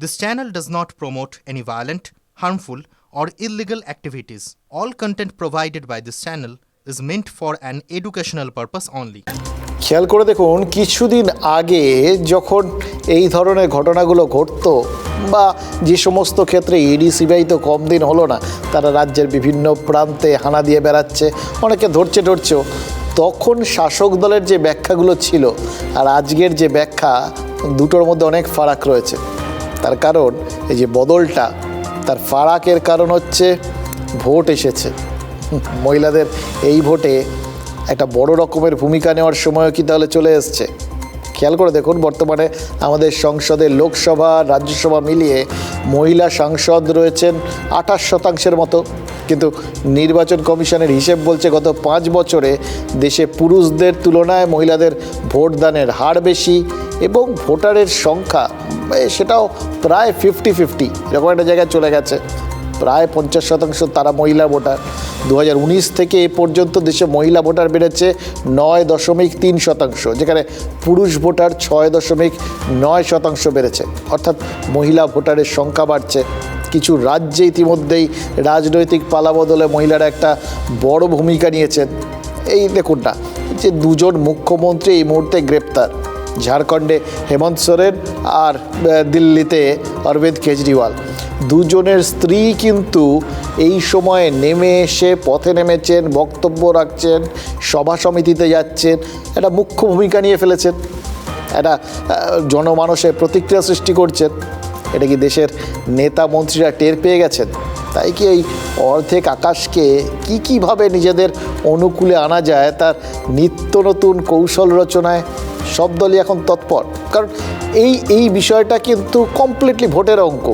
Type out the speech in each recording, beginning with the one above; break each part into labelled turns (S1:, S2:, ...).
S1: This channel does not promote any violent, harmful, or illegal activities. All content provided by this channel is meant for an educational purpose only.
S2: খেয়াল করে দেখুন কিছুদিন আগে যখন এই ধরনের ঘটনাগুলো ঘটতো বা যে সমস্ত ক্ষেত্রে ইডি সিবিআই তো কম দিন হলো না তারা রাজ্যের বিভিন্ন প্রান্তে হানা দিয়ে বেড়াচ্ছে অনেকে ধরছে ধরছেও তখন শাসক দলের যে ব্যাখ্যাগুলো ছিল আর আজকের যে ব্যাখ্যা দুটোর মধ্যে অনেক ফারাক রয়েছে তার কারণ এই যে বদলটা, তার ফারাকের কারণ হচ্ছে ভোট এসেছে। মহিলাদের এই ভোটে একটা বড় রকমের ভূমিকা নেওয়ার সময়ও কি তাহলে চলে এসছে? খেয়াল করে দেখুন, বর্তমানে আমাদের সংসদে লোকসভা, রাজ্যসভা মিলিয়ে মহিলা সাংসদ রয়েছেন আঠাশ শতাংশের মতো। কিন্তু নির্বাচন কমিশনের হিসেব বলছে, গত পাঁচ বছরে দেশে পুরুষদের তুলনায় মহিলাদের ভোটদানের হার বেশি এবং ভোটারের সংখ্যা সেটাও প্রায় ফিফটি ফিফটি এরকম একটা জায়গায় চলে গেছে। প্রায় পঞ্চাশ শতাংশ তারা মহিলা ভোটার। দু হাজার উনিশ থেকে এ পর্যন্ত দেশে মহিলা ভোটার বেড়েছে নয় দশমিক তিন শতাংশ, যেখানে পুরুষ ভোটার ছয় দশমিক নয় শতাংশ বেড়েছে। অর্থাৎ মহিলা ভোটারের সংখ্যা বাড়ছে। কিছু রাজ্যে ইতিমধ্যেই রাজনৈতিক পালাবদলে মহিলারা একটা বড় ভূমিকা নিয়েছেন। এই দেখুন না, যে দুজন মুখ্যমন্ত্রী এই মুহূর্তে গ্রেপ্তার। ঝাড়খণ্ডে হেমন্ত সোরেন আর দিল্লিতে অরবিন্দ কেজরিওয়াল। দুজনের স্ত্রী কিন্তু এই সময়ে নেমে এসে পথে নেমেছেন, বক্তব্য রাখছেন, সভা সমিতিতে যাচ্ছেন, একটা মুখ্য ভূমিকা নিয়ে ফেলেছেন। একটা জনমানসে প্রতিক্রিয়া সৃষ্টি করছেন। এটা কি দেশের নেতা মন্ত্রীরা টের পেয়ে গেছেন? তাই কি এই অর্ধেক আকাশকে কি কীভাবে নিজেদের অনুকূলে আনা যায় তার নিত্য নতুন কৌশল রচনায় সব দলই এখন তৎপর? কারণ এই এই বিষয়টা কিন্তু কমপ্লিটলি ভোটের অঙ্ক।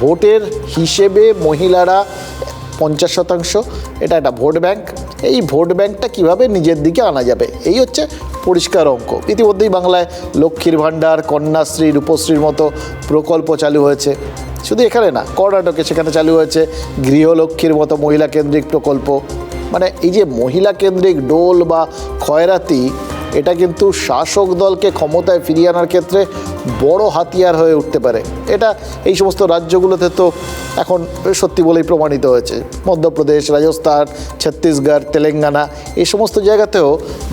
S2: ভোটের হিসেবে মহিলারা পঞ্চাশ শতাংশ, এটা একটা ভোট ব্যাংক। এই ভোট ব্যাংকটা কীভাবে নিজের দিকে আনা যাবে? এই হচ্ছে পরিষ্কার অঙ্ক। ইতিমধ্যেই বাংলায় লক্ষ্মীর ভাণ্ডার, কন্যাশ্রী, রূপশ্রীর মতো প্রকল্প চালু হয়েছে। শুধু এখানে না, কর্ণাটকে সেখানে চালু হয়েছে গৃহলক্ষ্মীর মতো মহিলা কেন্দ্রিক প্রকল্প। মানে এই যে মহিলা কেন্দ্রিক ডোল বা খয়রাতি এটা কিন্তু শাসক দলকে ক্ষমতায় ফিরিয়ে আনার ক্ষেত্রে বড় হাতিয়ার হয়ে উঠতে পারে। এটা এই সমস্ত রাজ্যগুলোতে তো এখন সত্যি বলেই প্রমাণিত হয়েছে। মধ্যপ্রদেশ, রাজস্থান, ছত্তিশগড়, তেলেঙ্গানা এই সমস্ত জায়গাতেও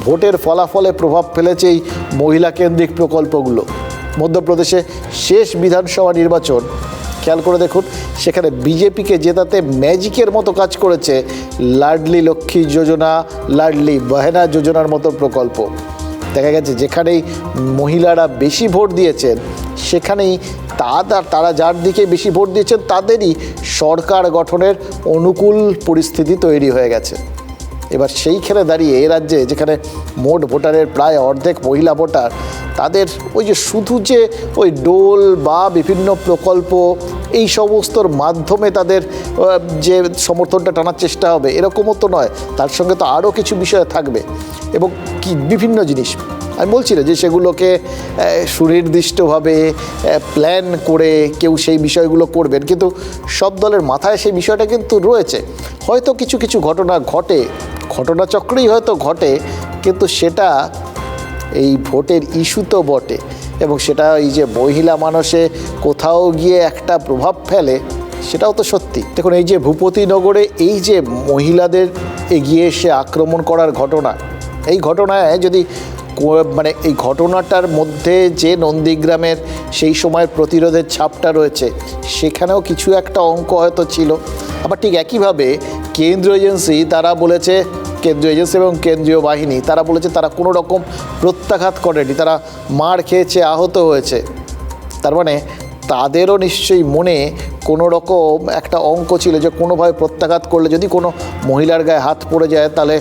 S2: ভোটের ফলাফলে প্রভাব ফেলেছে এই মহিলা কেন্দ্রিক প্রকল্পগুলো। মধ্যপ্রদেশে শেষ বিধানসভা নির্বাচন খেয়াল করে দেখুন, সেখানে বিজেপিকে জেতাতে ম্যাজিকের মতো কাজ করেছে লাডলি লক্ষ্মী যোজনা, লাডলি বাহেনা যোজনার মতো প্রকল্প। দেখা গেছে যেখানেই মহিলারা বেশি ভোট দিয়েছেন, সেখানেই তারা তারা যার দিকে বেশি ভোট দিয়েছেন, তাদেরই সরকার গঠনের অনুকূল পরিস্থিতি তৈরি হয়ে গেছে। এবার সেইখানে দাঁড়িয়ে এ রাজ্যে যেখানে মোট ভোটারের প্রায় অর্ধেক মহিলা ভোটার, তাদের ওই যে শুধু যে ওই ডোল বা বিভিন্ন প্রকল্প, এই সমস্তর মাধ্যমে তাদের যে সমর্থনটা টানার চেষ্টা হবে, এরকমও তো নয়। তার সঙ্গে তো আরও কিছু বিষয় থাকবে। এবং কি বিভিন্ন জিনিস, আমি বলছি না যে সেগুলোকে সুনির্দিষ্টভাবে প্ল্যান করে কেউ সেই বিষয়গুলো করবেন, কিন্তু সব দলের মাথায় সেই বিষয়টা কিন্তু রয়েছে। হয়তো কিছু কিছু ঘটনা ঘটে ঘটনাচক্রেই হয়তো ঘটে, কিন্তু সেটা এই ভোটের ইস্যু তো বটে এবং সেটা এই যে মহিলা মানুষে কোথাও গিয়ে একটা প্রভাব ফেলে, সেটাও তো সত্যি। দেখুন, এই যে ভূপতিনগরে এই যে মহিলাদের এগিয়ে এসে আক্রমণ করার ঘটনা, এই ঘটনায় যদি মানে এই ঘটনাটার মধ্যে যে নন্দীগ্রামের সেই সময়ের প্রতিরোধের ছাপটা রয়েছে, সেখানেও কিছু একটা অঙ্ক হয়তো ছিল। আবার ঠিক একইভাবে কেন্দ্রীয় এজেন্সি, তারা বলেছে কেন্দ্রীয় এজেন্সি এবং কেন্দ্রীয় বাহিনী, তারা বলেছে তারা কোনো রকম প্রত্যাঘাত করেনি, তারা মার খেয়েছে, আহত হয়েছে। তার মানে তাদেরও নিশ্চয়ই মনে কোনো রকম একটা অঙ্ক ছিল যে কোনোভাবে প্রত্যাঘাত করলে যদি কোনো মহিলার গায়ে হাত পড়ে যায়, তাহলে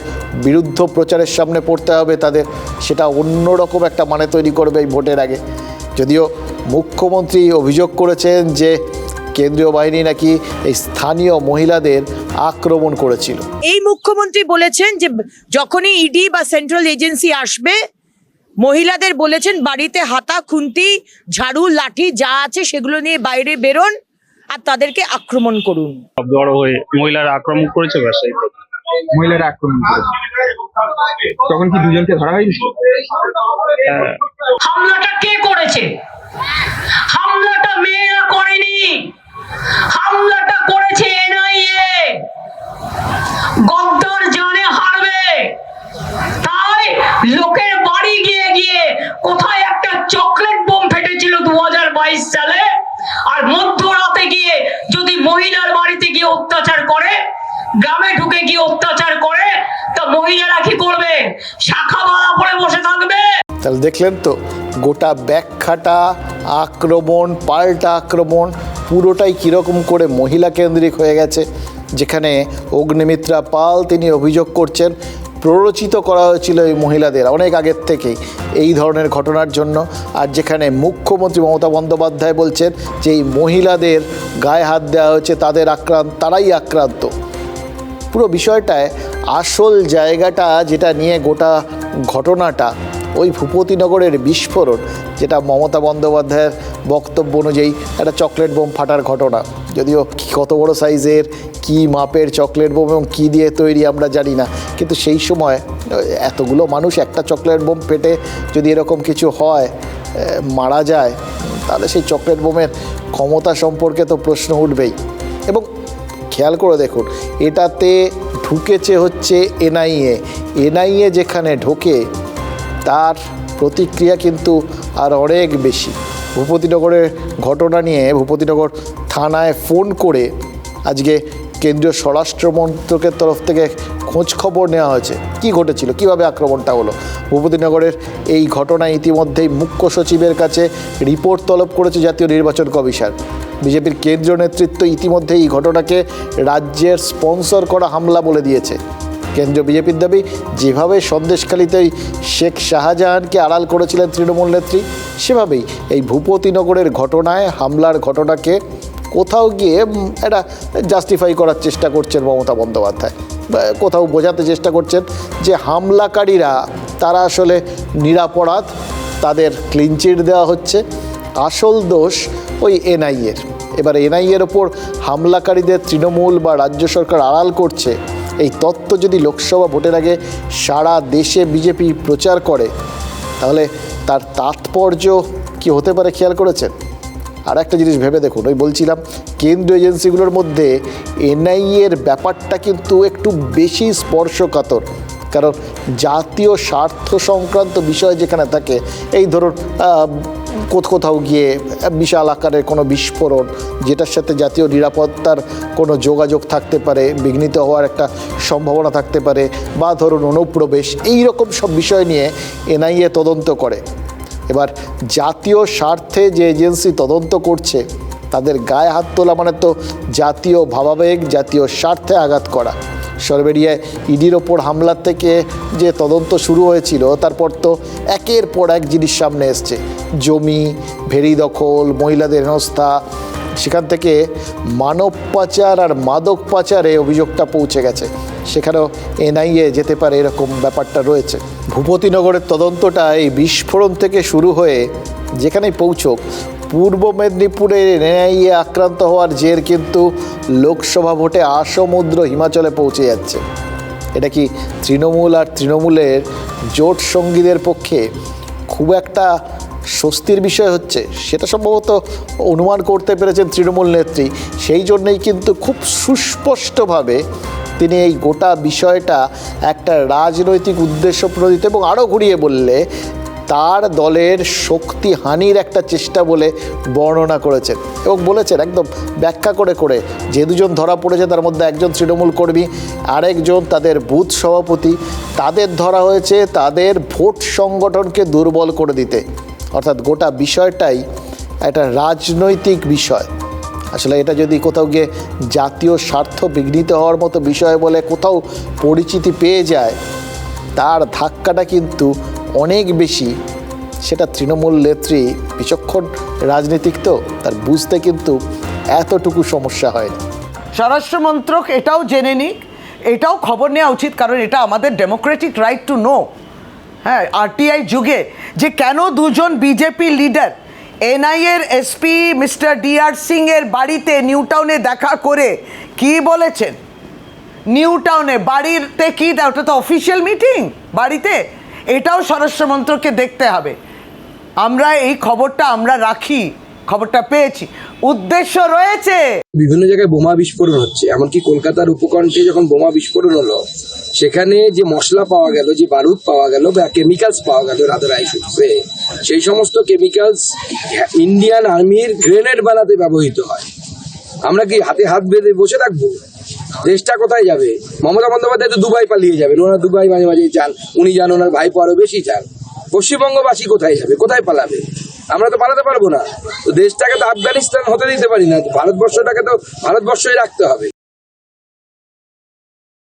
S2: বিরুদ্ধ প্রচারের সামনে পড়তে হবে, তাদের সেটা অন্য রকম একটা মানে তৈরি করবে এই ভোটের আগে। যদিও মুখ্যমন্ত্রী অভিযোগ করেছেন যে কেন্দ্রীয় বাহিনী নাকি এই স্থানীয় মহিলাদের আক্রমণ করেছিল।
S3: এই মুখ্যমন্ত্রী বলেছেন যে যখনই ইডি বা সেন্ট্রাল এজেন্সি আসবে মহিলাদের বলেছেন বাড়িতে হাতা খুন্তি ঝাড়ু লাঠি যা আছে সেগুলো নিয়ে বাইরে বেরোন আর তাদেরকে আক্রমণ করুন।
S4: বড় হয়ে মহিলারা আক্রমণ করেছে ব্যাস
S5: মহিলারা আক্রমণ করেছে। তখন কি দুজনকে ধরা হয়নি?
S4: হ্যাঁ,
S6: হামলাটা কে করেছে? অত্যাচার করে, গ্রামে ঢুকে গিয়ে অত্যাচার করে, তা মহিলারা কি করবে? শাখা মালা পরে বসে থাকবে।
S2: তাহলে দেখলেন তো, গোটা ব্যাখ্যাটা, আক্রমণ, পাল্টা আক্রমণ, পুরোটাই কীরকম করে মহিলা কেন্দ্রিক হয়ে গেছে। যেখানে অগ্নিমিত্রা পাল তিনি অভিযোগ করছেন প্ররোচিত করা হয়েছিল এই মহিলাদের অনেক আগের থেকেই এই ধরনের ঘটনার জন্য। আর যেখানে মুখ্যমন্ত্রী মমতা বন্দ্যোপাধ্যায় বলছেন যে এই মহিলাদের গায়ে হাত দেওয়া হয়েছে, তাদের আক্রান্ত, তারাই আক্রান্ত। পুরো বিষয়টায় আসল জায়গাটা যেটা নিয়ে গোটা ঘটনাটা ওই ভূপতিনগরের বিস্ফোরণ, যেটা মমতা বন্দ্যোপাধ্যায়ের বক্তব্য অনুযায়ী একটা চকলেট বোম ফাটার ঘটনা। যদিও কত বড় সাইজের, কি মাপের চকলেট বোম এবং কী দিয়ে তৈরি আমরা জানি না। কিন্তু সেই সময়, এতগুলো মানুষ একটা চকলেট বোম পেটে যদি এরকম কিছু হয় মারা যায়, তাহলে সেই চকলেট বোমের ক্ষমতা সম্পর্কে তো প্রশ্ন উঠবেই। এবং খেয়াল করে দেখুন, এটাতে ঢুকেছে হচ্ছে এনআইএ। এনআইএ যেখানে ঢোকে তার প্রতিক্রিয়া কিন্তু আর অনেক বেশি। ভূপতিনগরের ঘটনা নিয়ে ভূপতিনগর থানায় ফোন করে আজকে কেন্দ্রীয় স্বরাষ্ট্র মন্ত্রকের তরফ থেকে খোঁজ খবর নেওয়া হয়েছে। কি ঘটেছিল? কীভাবে আক্রমণটা হলো? ভূপতিনগরের এই ঘটনা ইতিমধ্যেই মুখ্য সচিবের কাছে রিপোর্ট তলব করেছে জাতীয় নির্বাচন কমিশন। বিজেপির কেন্দ্রীয় নেতৃত্ব ইতিমধ্যে এই ঘটনাকে রাজ্যের স্পন্সর করা হামলা বলে দিয়েছে। কেন্দ্রীয় বিজেপির দাবি, যেভাবে সন্দেশখালীতে শেখ শাহজাহানকে আড়াল করেছিলেন তৃণমূল নেত্রী, সেভাবেই এই ভূপতিনগরের ঘটনায়, হামলার ঘটনাকে কোথাও গিয়ে একটা জাস্টিফাই করার চেষ্টা করছেন মমতা বন্দ্যোপাধ্যায়। কোথাও বোঝাতে চেষ্টা করছেন যে হামলাকারীরা, তারা আসলে নিরাপরাধ, তাদের ক্লিনচিট দেওয়া হচ্ছে, আসল দোষ ওই এনআইএর। এবার এনআইএর ওপর হামলাকারীদের তৃণমূল বা রাজ্য সরকার আড়াল করছে এই তত্ত্ব যদি লোকসভা ভোটের আগে সারা দেশে বিজেপি প্রচার করে, তাহলে তার তাৎপর্য কি হতে পারে খেয়াল করেছেন? আর একটা জিনিস ভেবে দেখুন, ওই বলছিলাম, কেন্দ্রীয় এজেন্সিগুলোর মধ্যে এনআইএর ব্যাপারটা কিন্তু একটু বেশি স্পর্শকাতর। কারণ জাতীয় স্বার্থ সংক্রান্ত বিষয় যেখানে থাকে, এই ধরুন কোথাও গিয়ে বিশাল আকারের কোনো বিস্ফোরণ, যেটার সাথে জাতীয় নিরাপত্তার কোনো যোগাযোগ থাকতে পারে, বিঘ্নিত হওয়ার একটা সম্ভাবনা থাকতে পারে, বা ধরুন অনুপ্রবেশ এই রকম সব বিষয় নিয়ে এনআইএ তদন্ত করে। এবার জাতীয় স্বার্থে যে এজেন্সি তদন্ত করছে, তাদের গায়ে হাত তোলা মানে তো জাতীয় ভাবাবেগ, জাতীয় স্বার্থে আঘাত করা। সরবেরিয়ায় ইডির ওপর হামলার থেকে যে তদন্ত শুরু হয়েছিল, তারপর তো একের পর এক জিনিস সামনে এসছে। জমি ভেরি দখল, মহিলাদের হেনস্থা, সেখান থেকে মানব পাচার আর মাদক পাচারে অভিযোগটা পৌঁছে গেছে। সেখানেও এনআইএ যেতে পারে এরকম ব্যাপারটা রয়েছে। ভূপতিনগরের তদন্তটা এই বিস্ফোরণ থেকে শুরু হয়ে যেখানেই পৌঁছক পূর্ব মেদিনীপুরে এনআইএ আক্রান্ত হওয়ার জের কিন্তু লোকসভা ভোটে আসমুদ্র হিমাচলে পৌঁছে যাচ্ছে। এটা কি তৃণমূল আর তৃণমূলের জোট সঙ্গীদের পক্ষে খুব একটা স্বস্তির বিষয় হচ্ছে? সেটা সম্ভবত অনুমান করতে পেরেছেন তৃণমূল নেত্রী। সেই জন্যই কিন্তু খুব সুস্পষ্টভাবে তিনি এই গোটা বিষয়টা একটা রাজনৈতিক উদ্দেশ্য প্রণোদিত এবং আরও ঘুরিয়ে বললে তার দলের শক্তি হানির একটা চেষ্টা বলে বর্ণনা করেছেন এবং বলেছেন, একদম ব্যাখ্যা করে করে, যে দুজন ধরা পড়েছে তার মধ্যে একজন তৃণমূল কর্মী, আরেকজন তাদের বুথ সভাপতি, তাদের ধরা হয়েছে তাদের ভোট সংগঠনকে দুর্বল করে দিতে। অর্থাৎ গোটা বিষয়টাই একটা রাজনৈতিক বিষয়। আসলে এটা যদি কোথাও গিয়ে জাতীয় স্বার্থ বিঘ্নিত হওয়ার মতো বিষয় বলে কোথাও পরিচিতি পেয়ে যায়, তার ধাক্কাটা কিন্তু অনেক বেশি, সেটা তৃণমূল নেত্রী বিচক্ষণ রাজনীতিক তো, তার বুঝতে কিন্তু এতটুকু সমস্যা হয়
S7: স্বরাষ্ট্র মন্ত্রক এটাও জেনে নিক, এটাও খবর নেওয়া উচিত, কারণ এটা আমাদের ডেমোক্রেটিক রাইট টু নো হ্যাঁ আরটিআই যুগে যে কেন দুজন বিজেপি লিডার এনআইএর এসপি মিস্টার ডিআর সিং এর বাড়িতে নিউ টাউনে দেখা করে কি বলেছেন? নিউ টাউনে বাড়িতে কি, ওটা তো অফিসিয়াল মিটিং বাড়িতে? এটাও স্বরাষ্ট্র মন্ত্রককে দেখতে হবে। আমরা এই খবরটা আমরা রাখি, খবরটা পেয়েছি। উদ্দেশ্য রয়েছে।
S8: বিভিন্ন জায়গায় বোমা বিস্ফোরণ হচ্ছে, এমনকি কলকাতার উপকণ্ঠে যখন বোমা বিস্ফোরণ হলো, সেখানে যে মশলা পাওয়া গেল, যে বারুদ পাওয়া গেল বা কেমিক্যালস পাওয়া গেল রাদার আই সেই সমস্ত কেমিক্যালস ইন্ডিয়ান আর্মির গ্রেনেড বানাতে ব্যবহৃত হয়। আমরা কি হাতে হাত বেঁধে বসে থাকব? দেশটা কোথায় যাবে? মমতা বন্দ্যোপাধ্যায় তো দুবাই পালিয়ে যাবেন। ওনার দুবাই মাঝে মাঝেই চান উনি যান, ওনার ভাই আরও বেশি চান পশ্চিমবঙ্গবাসী কোথায় যাবে? কোথায় পালাবে? আমরা তো পালাতে পারব না। তো দেশটাকে তো আফগানিস্তান হতে দিতে পারি না। ভারতবর্ষটাকে তো ভারতবর্ষই রাখতে হবে।